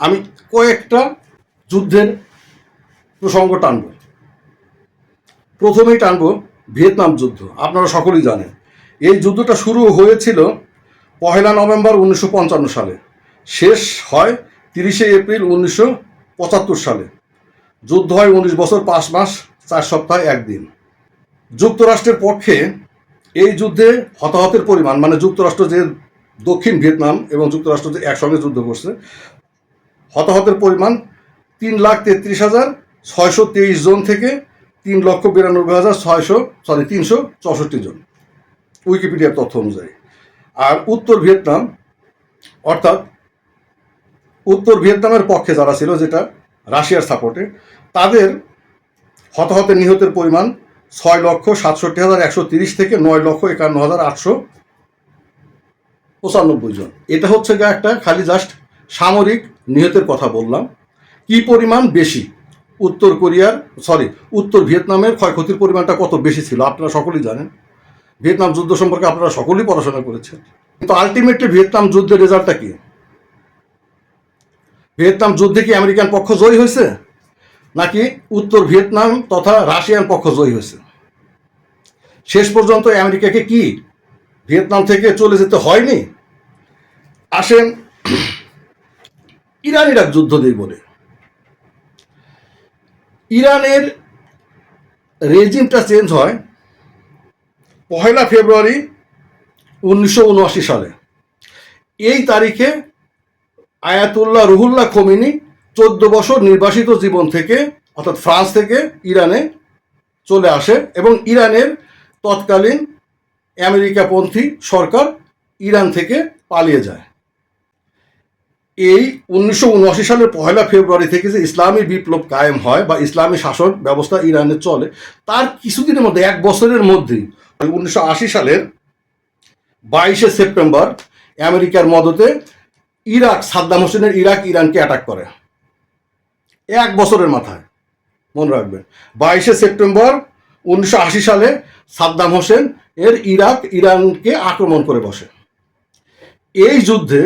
আমি কয়েকটা যুদ্ধের প্রসঙ্গ টানব। প্রথমেই টানব ভিয়েতনাম যুদ্ধ, আপনারা সকলেই জানেন। এই যুদ্ধটা শুরু হয়েছিল পহেলা নভেম্বর উনিশশো পঞ্চান্ন সালে। শেষ হয় তিরিশে এপ্রিল উনিশশো পঁচাত্তর সালে। যুদ্ধ হয় উনিশ বছর পাঁচ মাস, চার সপ্তাহ একদিন। যুক্তরাষ্ট্রের পক্ষে এই যুদ্ধে হতাহতের পরিমাণ মানে যুক্তরাষ্ট্র যে দক্ষিণ ভিয়েতনাম এবং যুক্তরাষ্ট্র যে একসঙ্গে যুদ্ধ করছে হতাহতের পরিমাণ তিন লাখ তেত্রিশ হাজার ছয়শো তেইশ জন থেকে তিন লক্ষ বিরানব্বই হাজার ছয়শো সরি তিনশো চৌষট্টি জন। উইকিপিডিয়ার তথ্য অনুযায়ী। আর উত্তর ভিয়েতনাম, অর্থাৎ উত্তর ভিয়েতনামের পক্ষে যারা ছিল, যেটা রাশিয়ার সাপোর্টে, তাদের হতাহতের নিহতের পরিমাণ ছয় লক্ষ সাতষট্টি হাজার একশো তিরিশ থেকে নয় লক্ষ একান্ন হাজার আটশো পঁচানব্বই জন। এটা হচ্ছে একটা খালি জাস্ট সামরিক নিহতের কথা বললাম। কি পরিমাণ বেশি? উত্তর কোরিয়ার সরি উত্তর ভিয়েতনামের ক্ষয়ক্ষতির পরিমাণটা কত বেশি ছিল আপনারা সকলেই জানেন। ভিয়েতনাম যুদ্ধ সম্পর্কে আপনারা সকলেই পড়াশোনা করেছেন। কিন্তু আলটিমেটলি ভিয়েতনাম যুদ্ধের রেজাল্টটা কি? ভিয়েতনাম যুদ্ধে কি আমেরিকান পক্ষ জয়ী হয়েছে? নাকি উত্তর ভিয়েতনাম তথা রাশিয়ান পক্ষ জয়ী হয়েছে? শেষ পর্যন্ত আমেরিকাকে কি ভিয়েতনাম থেকে চলে যেতে হয়নি? আসেন ইরান ইরাক যুদ্ধ দিয়ে বলে। ইরানের রেজিমটা চেঞ্জ হয় পহেলা ফেব্রুয়ারি উনিশশো উনআশি সালে। এই তারিখে আয়াতুল্লাহ রুহুল্লাহ খমিনি চোদ্দ বছর নির্বাসিত জীবন থেকে, অর্থাৎ ফ্রান্স থেকে ইরানে চলে আসে এবং ইরানের তৎকালীন আমেরিকাপন্থী সরকার ইরান থেকে পালিয়ে যায়। এই উনিশশো উনআশি সালের পহেলা ফেব্রুয়ারি থেকে যে ইসলামী বিপ্লব কায়েম হয় বা ইসলামী শাসন ব্যবস্থা ইরানে চলে, তার কিছুদিনের মধ্যে, এক বছরের মধ্যেই উনিশশো আশি সালের বাইশে সেপ্টেম্বর আমেরিকার মদতে ইরাক, সাদ্দাম হোসেনের ইরাক, ইরানকে অ্যাটাক করে। এক বছরের মাথায়, মনে রাখবেন। বাইশে সেপ্টেম্বর উনিশশো আশি সালে সাদ্দাম হোসেন এর ইরাক, ইরানকে আক্রমণ করে বসে। এই যুদ্ধে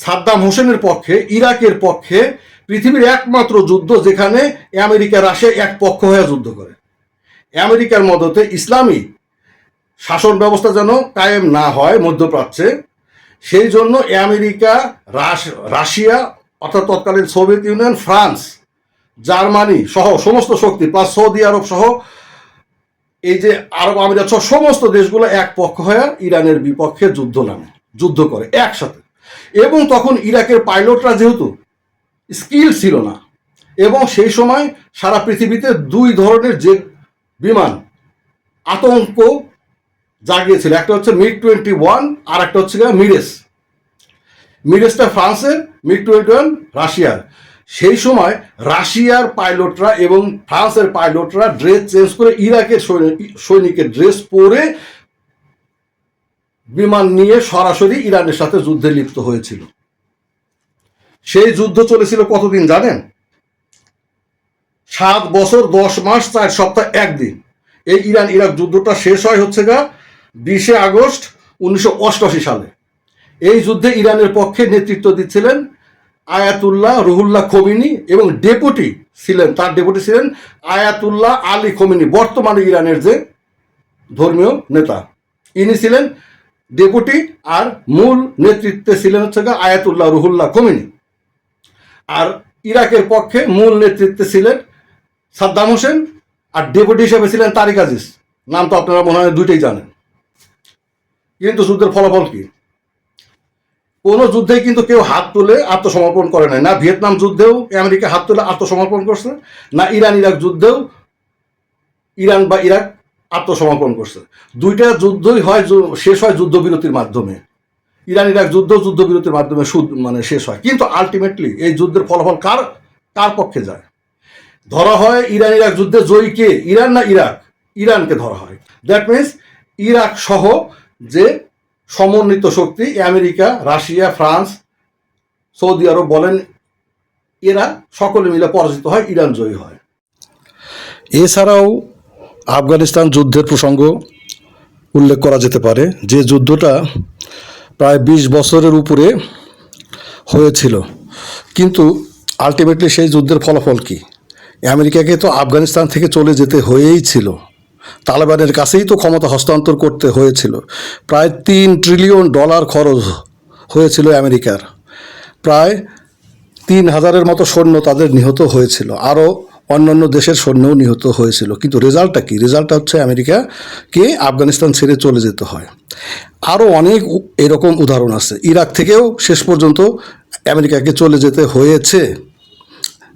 সাদ্দাম হোসেনের পক্ষে, ইরাকের পক্ষে পৃথিবীর একমাত্র যুদ্ধ যেখানে আমেরিকা, রাশিয়া এক পক্ষ হয়ে যুদ্ধ করে। আমেরিকার মদতে ইসলামী শাসন ব্যবস্থা যেন কায়েম না হয় মধ্যপ্রাচ্যে, সেই জন্য আমেরিকা, রাশ- রাশিয়া, অর্থাৎ তৎকালীন সোভিয়েত ইউনিয়ন, ফ্রান্স, জার্মানি সহ সমস্ত শক্তি প্লাস সৌদি আরব সহ এই যে আরব আমিরাত সহ সমস্ত দেশগুলো এক পক্ষ হয়ে ইরানের বিপক্ষে যুদ্ধ নামে, যুদ্ধ করে একসাথে। এবং তখন ইরাকের পাইলটরা যেহেতু স্কিল ছিল না, এবং সেই সময় সারা পৃথিবীতে দুই ধরনের যে বিমান আতঙ্ক জাগিয়েছিল, একটা হচ্ছে মিড টোয়েন্টি ওয়ান আর একটা হচ্ছে মিরেস। মিরেসটা ফ্রান্সের মিড টোয়েন্টি ওয়ান রাশিয়ার। সেই সময় রাশিয়ার পাইলটরা এবং ফ্রান্সের পাইলটরা ড্রেস চেঞ্জ করে ইরাকের সৈনিক- সৈনিকের ড্রেস পরে বিমান নিয়ে সরাসরি ইরানের সাথে যুদ্ধে লিপ্ত হয়েছিল। সেই যুদ্ধ চলেছিল কতদিন জানেন? সাত বছর, দশ মাস, চার সপ্তাহ, একদিন। এই ইরান ইরাক যুদ্ধটা শেষ হয় হচ্ছে গা বিশে আগস্ট উনিশশো অষ্টআশি সালে। এই যুদ্ধে ইরানের পক্ষে নেতৃত্ব দিচ্ছিলেন আয়াতুল্লাহ রুহুল্লাহ খমিনি এবং ডেপুটি ছিলেন, তার ডেপুটি ছিলেন আয়াতুল্লাহ আলী খমিনি, বর্তমানে ইরানের যে ধর্মীয় নেতা। ইনি ছিলেন ডেপুটি আর মূল নেতৃত্বে ছিলেন হচ্ছে আয়াতুল্লাহ রুহুল্লাহ খমিনি। আর ইরাকের পক্ষে মূল নেতৃত্বে ছিলেন সাদ্দাম হোসেন আর ডেপুটি হিসেবে ছিলেন তারিক আজিজ। নাম তো আপনারা মনে হয় দুইটাই জানেন। কিন্তু যুদ্ধের ফলাফল কি? কোনো যুদ্ধেই কিন্তু কেউ হাত তুলে আত্মসমর্পণ করে নাই। না ভিয়েতনাম যুদ্ধেও আমেরিকা হাত তুলে আত্মসমর্পণ করছে, না ইরান ইরাক যুদ্ধেও ইরান বা ইরাক আত্মসমর্পণ করছে। দুইটা যুদ্ধই হয় শেষ হয় যুদ্ধবিরতির মাধ্যমে। ইরান ইরাক যুদ্ধ যুদ্ধবিরতির মাধ্যমে সুদ মানে শেষ হয়। কিন্তু আলটিমেটলি এই যুদ্ধের ফলাফল কার? কার পক্ষে যায়? ধরা হয় ইরান ইরাক যুদ্ধে জয়ী কে? ইরান না ইরাক? ইরানকে ধরা হয়। দ্যাট মিনস ইরাক সহ যে সমন্বিত শক্তি America, Russia, France, Saudi Arab বলেন, এরা সকলে মিলে পরাজিত হয়, ইরান জয়ী হয়। এছাড়াও আফগানিস্তান যুদ্ধের প্রসঙ্গ উল্লেখ করা যেতে পারে, যে যুদ্ধটা প্রায় বিশ বছরের উপরে হয়েছিল। কিন্তু আলটিমেটলি সেই যুদ্ধের ফলাফল কি? আমেরিকাকে তো আফগানিস্তান থেকে চলে যেতে হয়েই ছিল। তালেবানের কাছেই তো ক্ষমতা হস্তান্তর করতে হয়েছিল। প্রায় তিন ট্রিলিয়ন ডলার খরচ হয়েছিল আমেরিকার। প্রায় তিন হাজারের মতো সৈন্য তাদের নিহত হয়েছিল। আরও অন্যান্য দেশের সৈন্যও নিহত হয়েছিল। কিন্তু রেজাল্টটা কি? রেজাল্টটা হচ্ছে আমেরিকাকে আফগানিস্তান ছেড়ে চলে যেতে হয়। আরও অনেক এরকম উদাহরণ আছে। ইরাক থেকেও শেষ পর্যন্ত আমেরিকাকে চলে যেতে হয়েছে।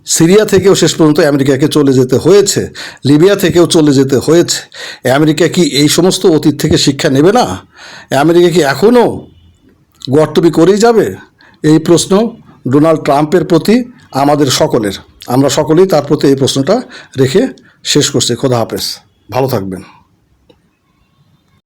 সিরিয়া থেকেও শেষ পর্যন্ত আমেরিকাকে চলে যেতে হয়েছে। লিবিয়া থেকেও চলে যেতে হয়েছে। আমেরিকা কি এই সমস্ত অতীত থেকে শিক্ষা নেবে না? আমেরিকা কি এখনও গর্তবি করেই যাবে? এই প্রশ্ন ডোনাল্ড ট্রাম্পের প্রতি আমাদের সকলের। আমরা সকলেই তার প্রতি এই প্রশ্নটা রেখে শেষ করছি। খোদা হাফেজ। ভালো থাকবেন।